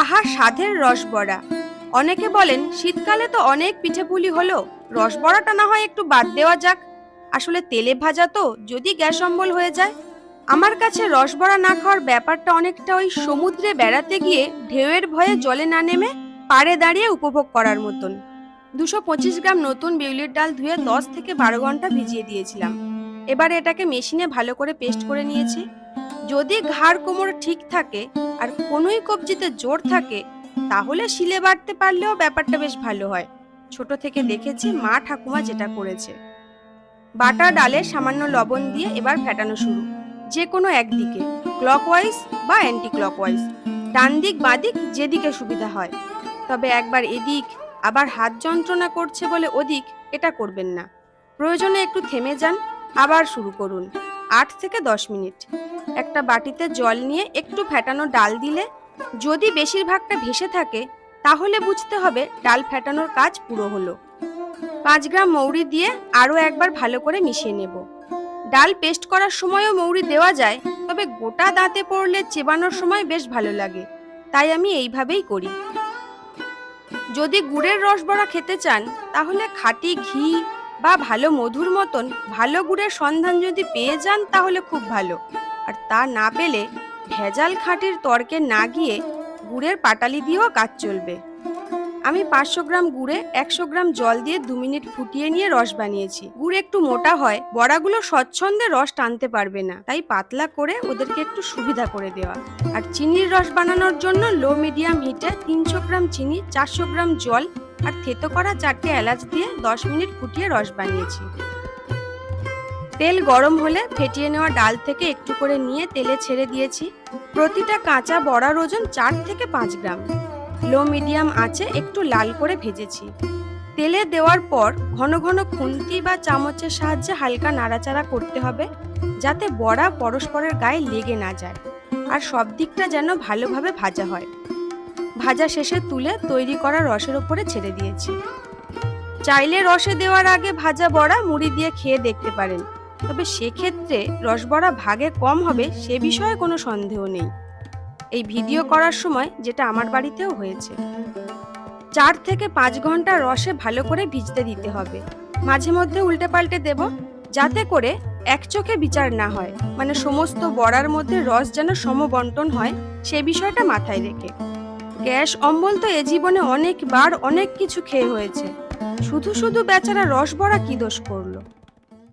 আহা, স্বাদের রসবড়া। অনেকে বলেন, শীতকালে তো অনেক পিঠেপুলি হলো। রসবড়াটা না হয় একটু বাদ দেওয়া যাক। আসলে তেলে ভাজা তো, যদি গ্যাস অম্বল হয়ে যায়। আমার কাছে রসবড়া না খাওয়ার ব্যাপারটা অনেকটা ওই সমুদ্রে বেড়াতে গিয়ে ঢেউয়ের ভয়ে জলে না নেমে পাড়ে দাঁড়িয়ে উপভোগ করার মতন। দুশো পঁচিশ গ্রাম নতুন বিউলির ডাল ধুয়ে দশ থেকে বারো ঘণ্টা ভিজিয়ে দিয়েছিলাম। এবার এটাকে মেশিনে ভালো করে পেস্ট করে নিয়েছি। যদি ঘাড় কোমর ঠিক থাকে আর কোনোই কবজিতে জোর থাকে, তাহলে শিলে বাড়তে পারলেও ব্যাপারটা বেশ ভালো হয়। ছোট থেকে দেখেছি মা ঠাকুমা যেটা করেছে। বাটা ডালে সামান্য লবণ দিয়ে এবার ফেটানো শুরু। যে কোনো একদিকে ক্লকওয়াইজ বা অ্যান্টি ক্লকওয়াইজ ডান দিক, বাঁ দিক, যেদিকে সুবিধা হয়। তবে একবার এদিক, আবার হাত যন্ত্রণা করছে বলে ওদিক, এটা করবেন না। প্রয়োজনে একটু থেমে যান, আবার শুরু করুন। আট থেকে দশ মিনিট। একটা বাটিতে জল নিয়ে একটু ফেটানো ডাল দিলে যদি বেশিরভাগটা ভেসে থাকে, তাহলে বুঝতে হবে ডাল ফেটানোর কাজ পুরো হলো। পাঁচ গ্রাম মৌরি দিয়ে আরও একবার ভালো করে মিশিয়ে নেব। ডাল পেস্ট করার সময়ও মৌরি দেওয়া যায়, তবে গোটা দাঁতে পড়লে চেবানোর সময় বেশ ভালো লাগে। তাই আমি এইভাবেই করি। যদি গুড়ের রসবড়া খেতে চান, তাহলে খাঁটি ঘি বা ভালো মধুর মতন ভালো গুড়ের সন্ধান যদি পেয়ে যান তাহলে খুব ভালো। আর তা না পেলে ভেজাল খাঁটির তর্কে না গিয়ে গুড়ের পাটালি দিয়েও কাজ চলবে। আমি পাঁচশো গ্রাম গুড়ে একশো গ্রাম জল দিয়ে দু মিনিট ফুটিয়ে নিয়ে রস বানিয়েছি। গুড় একটু মোটা হয়, বড়াগুলো স্বচ্ছন্দে রস টানতে পারবে না। তাই পাতলা করে ওদেরকে একটু সুবিধা করে দেওয়া। আর চিনির রস বানানোর জন্য লো মিডিয়াম হিটে তিনশো গ্রাম চিনি, চারশো গ্রাম জল আর থেতো করা চারটে এলাচ দিয়ে দশ মিনিট ফুটিয়ে রস বানিয়েছি। তেল গরম হলে ফেটিয়ে নেওয়া ডাল থেকে একটু করে নিয়ে তেলে ছেড়ে দিয়েছি। প্রতিটা কাঁচা বড়ার ওজন চার থেকে পাঁচ গ্রাম। লো মিডিয়াম আঁচে একটু লাল করে ভেজেছি। তেলে দেওয়ার পর ঘন ঘন খুন্তি বা চামচের সাহায্যে হালকা নাড়াচাড়া করতে হবে, যাতে বড়া পরস্পরের গায়ে লেগে না যায়। আর সব দিকটা যেন ভালোভাবে ভাজা হয়। ভাজা শেষে তুলে তৈরি করা রসের ওপরে ছেড়ে দিয়েছি। চাইলে রসে দেওয়ার আগে ভাজা বড়া মুড়ি দিয়ে খেয়ে দেখতে পারেন। তবে সেক্ষেত্রে রসবড়া ভাগে কম হবে সে বিষয়ে কোনো সন্দেহ নেই। এই ভিডিও করার সময় যেটা আমার বাড়িতেও হয়েছে। চার থেকে পাঁচ ঘণ্টা রসে ভালো করে ভিজতে দিতে হবে। মাঝে মধ্যে উল্টে পাল্টে দেব, যাতে করে এক চোখে বিচার না হয়। মানে সমস্ত বড়ার মধ্যে রস যেন সমবন্টন হয়, সে বিষয়টা মাথায় রেখে। গ্যাস অম্বল তো এ জীবনে অনেকবার অনেক কিছু খেয়ে হয়েছে। শুধু শুধু বেচারা রস বড়া কি দোষ করল?